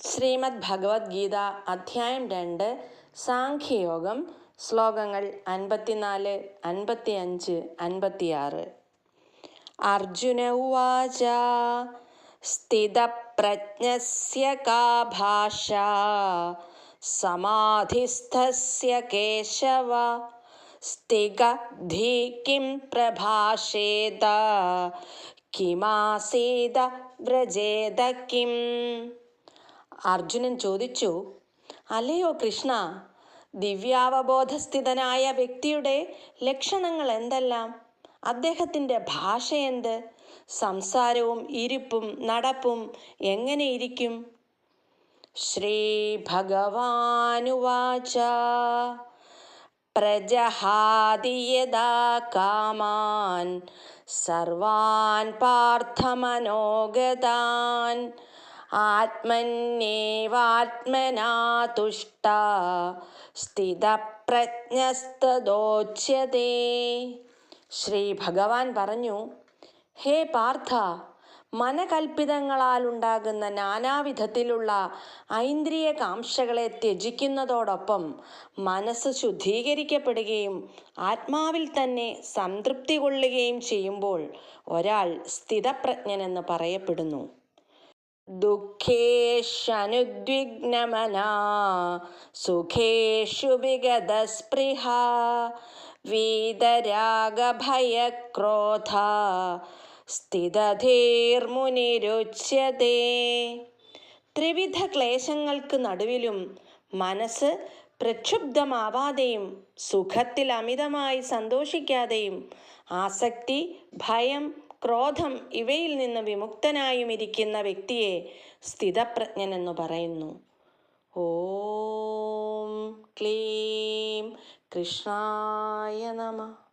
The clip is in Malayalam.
ശ്രീമദ് ഭഗവത്ഗീത അധ്യായം രണ്ട് സാഖ്യയോഗം ശ്ലോകങ്ങൾ അൻപത്തിനാല് അൻപത്തിയഞ്ച് അൻപത്തിയാറ്. അർജുന ഉവാച സ്ഥിതപ്രജ്ഞസ്യ കാ ഭാഷ സമാധിസ്ഥസ്യ കേശവ സ്ഥിഗധി കിം പ്രഭാഷേത കിമാസീത വ്രജേത കിം. അർജുനൻ ചോദിച്ചു അല്ലയോ കൃഷ്ണ ദിവ്യാവബോധസ്ഥിതനായ വ്യക്തിയുടെ ലക്ഷണങ്ങൾ എന്തെല്ലാം? അദ്ദേഹത്തിന്റെ ഭാഷ എന്ത്? സംസാരവും ഇരിപ്പും നടപ്പും എങ്ങനെയിരിക്കും ശ്രീ ഭഗവാനുവാച പ്രജഹാദിയതാ കാമാൻ സർവാൻ പാർത്ഥമനോഗതാൻ ആത്മന്യേവാത്മനാ തുഷ്ട സ്ഥിതപ്രജ്ഞസ്തദോച്യതേ. ശ്രീ ഭഗവാൻ പറഞ്ഞു ഹേ പാർത്ഥ മനകൽപ്പിതങ്ങളാൽ ഉണ്ടാകുന്ന നാനാവിധത്തിലുള്ള ഐന്ദ്രിയ കാംക്ഷകളെ ത്യജിക്കുന്നതോടൊപ്പം മനസ്സ് ശുദ്ധീകരിക്കപ്പെടുകയും ആത്മാവിൽ തന്നെ സംതൃപ്തി കൊള്ളുകയും ചെയ്യുമ്പോൾ ഒരാൾ സ്ഥിതപ്രജ്ഞനെന്ന് പറയപ്പെടുന്നു. ദുഃഖേഷനുദ്വിഗ്നമനാ സുഖേഷു വിഗതസ്പൃഹ വീതരാഗഭയക്രോധ സ്ഥിതധീർമുനിരുച്യതേ ത്രിവിധ ക്ലേശങ്ങൾക്ക് നടുവിലും മനസ്സ് പ്രക്ഷുബ്ധമാവാതെയും സുഖത്തിൽ അമിതമായി സന്തോഷിക്കാതെയും ആസക്തി ഭയം ക്രോധം ഇവയിൽ നിന്ന് വിമുക്തനായും ഇരിക്കുന്ന വ്യക്തിയെ സ്ഥിതപ്രജ്ഞൻ എന്ന് പറയുന്നു. ഓം ക്ലീം കൃഷ്ണായ നമ.